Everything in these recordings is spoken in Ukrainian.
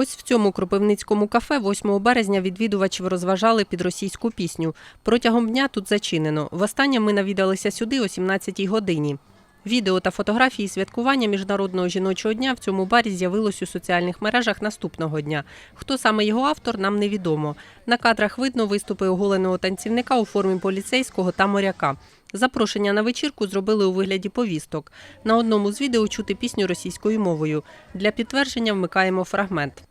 Ось в цьому кропивницькому кафе 8 березня відвідувачів розважали під російську пісню. Протягом дня тут зачинено. Востаннє ми навідалися сюди о 17-й годині. Відео та фотографії святкування Міжнародного жіночого дня в цьому барі з'явилось у соціальних мережах наступного дня. Хто саме його автор, нам невідомо. На кадрах видно виступи оголеного танцівника у формі поліцейського та моряка. Запрошення на вечірку зробили у вигляді повісток. На одному з відео чути пісню російською мовою. Для підтвердження вмикаємо фрагмент.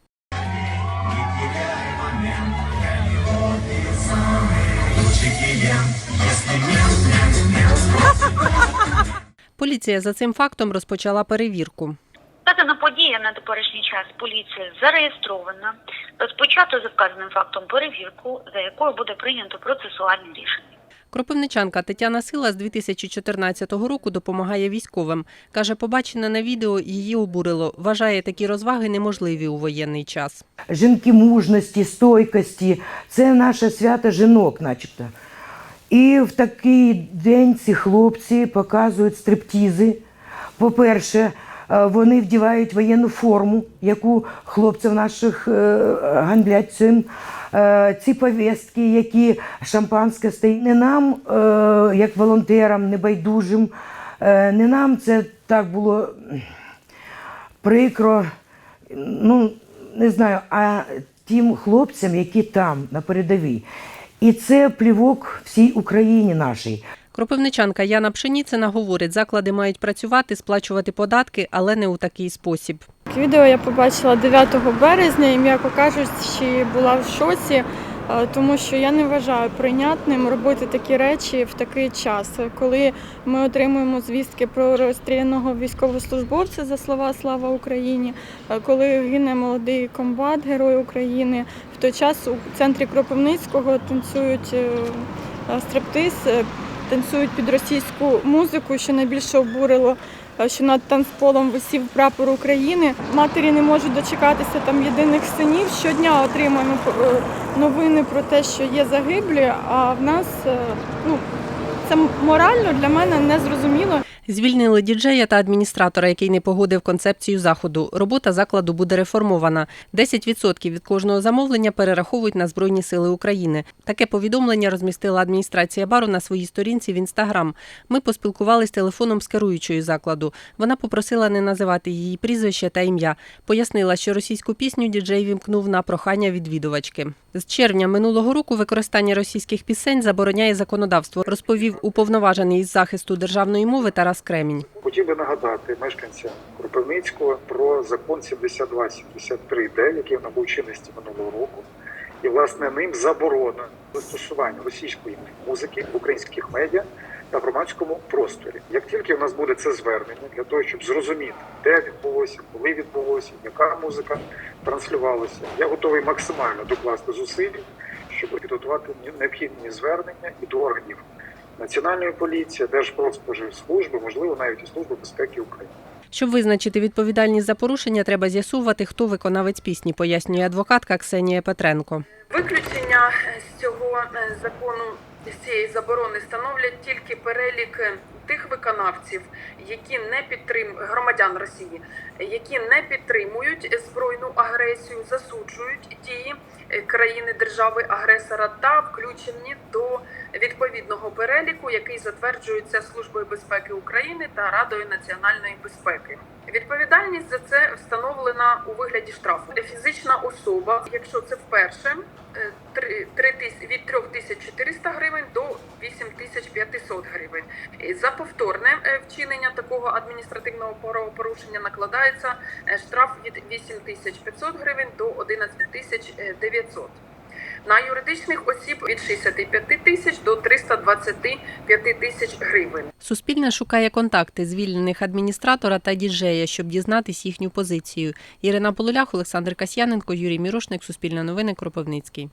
Поліція за цим фактом розпочала перевірку. Вказана подія на теперішній час поліції зареєстрована. Розпочато за вказаним фактом перевірку, за якою буде прийнято процесуальне рішення. Кропивничанка Тетяна Сила з 2014 року допомагає військовим. Каже, побачене на відео її обурило. Вважає такі розваги неможливі у воєнний час. жінки мужності, стойкості. Це наше свято жінок, начебто. І в такий день ці хлопці показують стриптізи. По-перше, е, вони вдівають воєнну форму, яку хлопців наших е, гандлять цим. Е, Ці повістки, які шампанське стоїть, не нам, як волонтерам, небайдужим, не нам це так було прикро, ну не знаю, а тим хлопцям, які там на передовій. І це плівок всій Україні нашій. Кропивничанка Яна Пшеніцина говорить, заклади мають працювати, сплачувати податки, але не у такий спосіб. Відео я побачила 9 березня і, м'яко кажучи, була в шоці, тому що я не вважаю прийнятним робити такі речі в такий час, коли ми отримуємо звістки про розстріляного військовослужбовця за слова Слава Україні, е, коли гине молодий комбат, герой України. В той час у центрі Кропивницького танцюють е, е, стриптиз, е, танцюють під російську музику, що найбільше обурило е, що над танцполом висів прапор України. Матері не можуть дочекатися там єдиних синів. Щодня отримуємо е, новини про те, що є загиблі. А в нас е, ну це морально для мене не зрозуміло. Звільнили діджея та адміністратора, який не погодив концепцію заходу. Робота закладу буде реформована. 10% від кожного замовлення перераховують на Збройні сили України. Таке повідомлення розмістила адміністрація бару на своїй сторінці в інстаграм. Ми поспілкувалися телефоном з керуючою закладу. Вона попросила не називати її прізвище та ім'я. Пояснила, що російську пісню діджей вімкнув на прохання відвідувачки. З червня минулого року використання російських пісень забороняє законодавство, розповів уповноважений із захисту державної мови Тарас Кремінь. Хотів би нагадати мешканцям Кропивницького про закон 72-73Д, який набув чинності минулого року. І власне ним заборона застосування російської музики в українських медіа та громадському просторі. Як тільки в нас буде це звернення для того, щоб зрозуміти, де відбулося, коли відбулося, яка музика транслювалася, я готовий максимально докласти зусиль, щоб підготувати необхідні звернення і до органів Національної поліції, Держпродспоживслужби, можливо, навіть і Служби безпеки України. Щоб визначити відповідальність за порушення, треба з'ясувати, хто виконавець пісні, пояснює адвокатка Ксенія Петренко. Виключення з цього е, закону з цієї заборони становлять тільки перелік е, тих виконавців, які не підтрим громадян Росії, які не підтримують збройну агресію, засуджують дії е, країни держави агресора та включені до відповідного переліку, який затверджується Службою безпеки України та Радою національної безпеки. Відповідальність за це встановлена у вигляді штрафу. Фізична особа, якщо це вперше, е, три- три тис- від 3400 гривень до 8500 гривень. За повторне е, вчинення такого адміністративного правопорушення накладається е, штраф від 8500 гривень до 11900. На юридичних осіб від 65 тисяч до 325 тисяч гривень. Суспільне шукає контакти звільнених адміністратора та діджея, щоб дізнатись їхню позицію. Ірина Полулях, Олександр Касьяненко, Юрій Мірошник, Суспільне новини, Кропивницький.